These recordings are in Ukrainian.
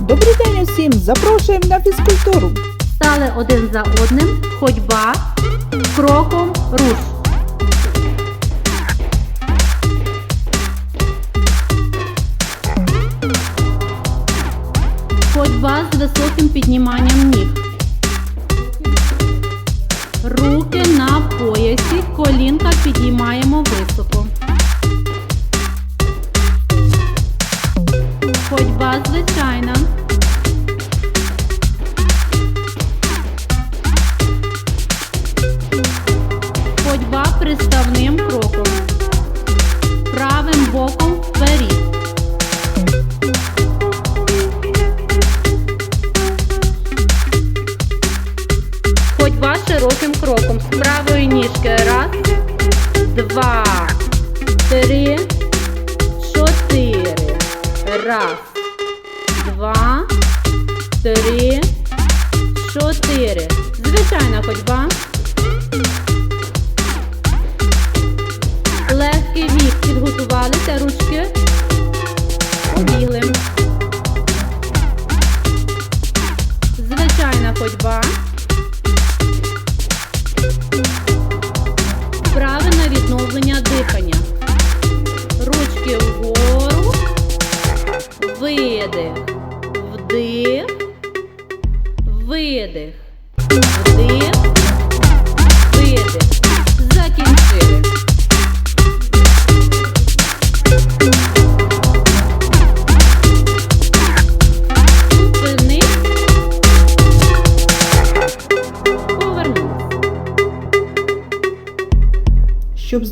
Добрий день усім! Запрошуємо на фізкультуру. Стали один за одним, ходьба, кроком руш. Ходьба з високим підніманням ніг. Руки на поясі, колінка підіймаємо високо. Ходьба звичайна. Ходьба приставним кроком. Правим боком вперед. Ходьба широким кроком. З правої ніжки. Раз, два, три, чотири. Раз, два, три, чотири. Звичайна ходьба.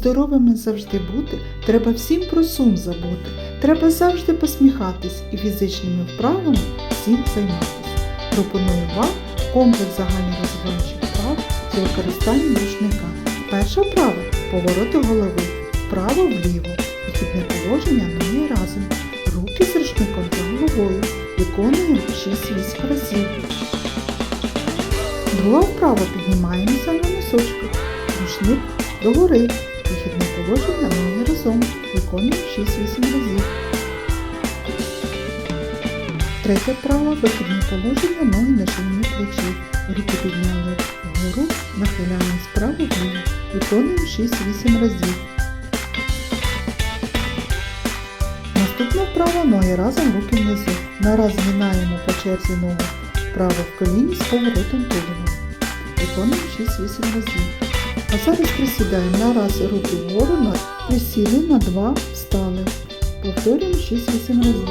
Здоровими завжди бути, треба всім про сум забути. Треба завжди посміхатись і фізичними вправами всім займатися. Пропоную вам комплекс загальнорозвиваючих вправ з використанням рушника. Перша вправа повороти голови. Вправо вліво. Вихідне положення ноги разом. Руки з рушником та головою. Виконуємо 6-8 разів. Друга вправа піднімаємося на носочках. Рушник догори. Положення ноги разом. Виконуємо 6-8 разів. Третя вправа вихідне положення ноги на ширині плечі. Руки підняли вгору, нахиляємо справа вліво. Виконуємо 6-8 разів. Наступна вправа ноги разом, руки внизу. Нараз згинаємо по черзі ногу вправо в коліні з поворотом тулова. Виконуємо 6-8 разів. А зараз присідаємо на раз руки вгору, на присіли на два, встали. Повторюємо 6-8 разів.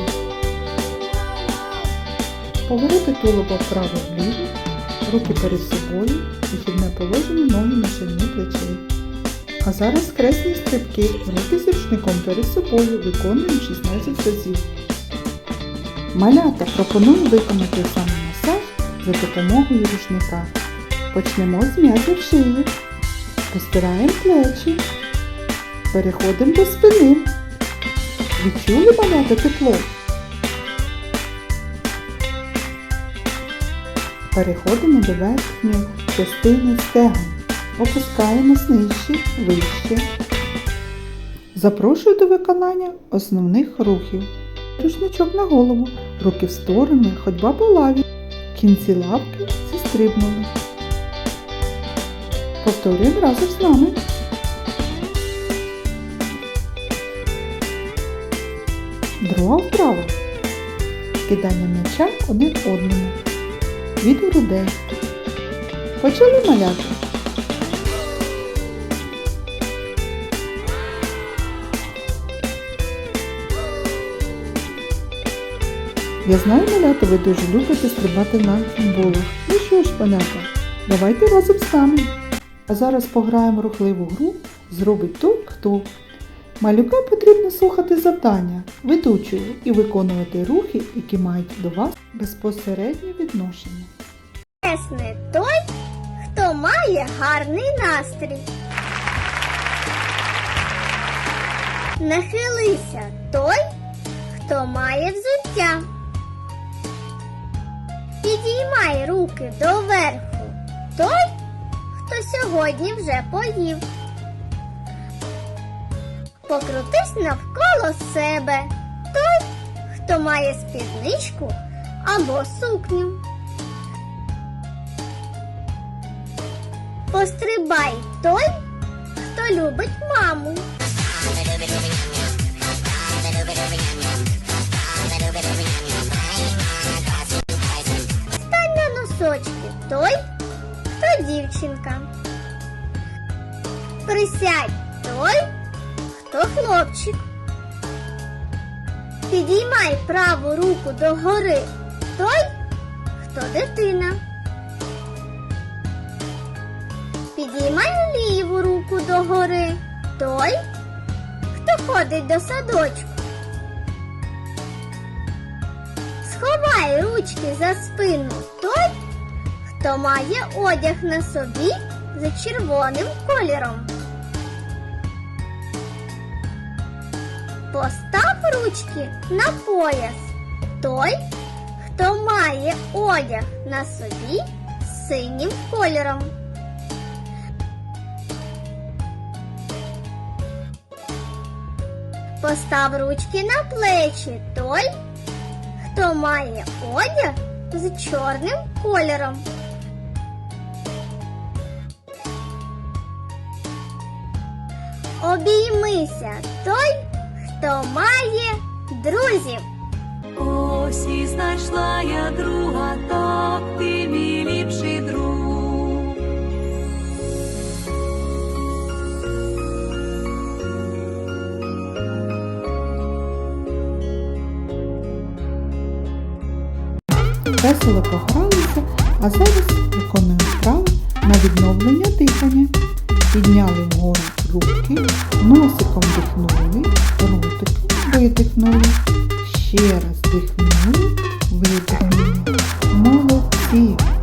Повороти тулуба вправо-вліво, руки перед собою, вихідне положення, ноги на ширині плечей. А зараз скресні стрибки, руки з рушником перед собою, виконуємо 16 разів. Малята пропоную виконати самомасаж за допомогою рушника. Почнемо з м'язів шиї. Розтираємо плечі. Переходимо до спини. Відчули малята тепло? Переходимо до верхньої частини стегон. Опускаємось нижче, вище. Запрошую до виконання основних рухів. Рушничок на голову, руки в сторони, ходьба по лаві. Кінці лапки зістрибнули. Повторюємо разом з нами. Друга вправа. Кидання м'яча один одному. Від грудей. Почали маляти. Я знаю, малята, ви дуже любите стрибати на футболах. Ну що ж, малята, давайте разом з нами. А зараз пограємо рухливу гру Зробить той, хто. Малюка потрібно слухати завдання, ведучого і виконувати рухи, які мають до вас безпосереднє відношення. Чесний той, хто має гарний настрій. Нахилися той, хто має взуття. Підіймай руки доверху той, сьогодні вже поїв. Покрутись навколо себе той, хто має спідничку або сукню. Пострибай той, хто любить маму. Стань на носочки той, хто дівчинка. Присядь той, хто хлопчик. Підіймай праву руку догори той, хто дитина. Підіймай ліву руку догори той, хто ходить до садочку. Сховай ручки за спину той, хто має одяг на собі за червоним кольором. Постав ручки на пояс той, хто має одяг на собі з синім кольором. Постав ручки на плечі той, хто має одяг з чорним кольором. Обіймися той, хто має друзів. Ось і знайшла я друга, так ти мій ліпший друг. Весело погралися, а зараз виконуємо вправи на відновлення дихання. Підняли вгору руки, носиком дихнули, ротиком видихнули. Ще раз дихнули, видихнули. Молодці!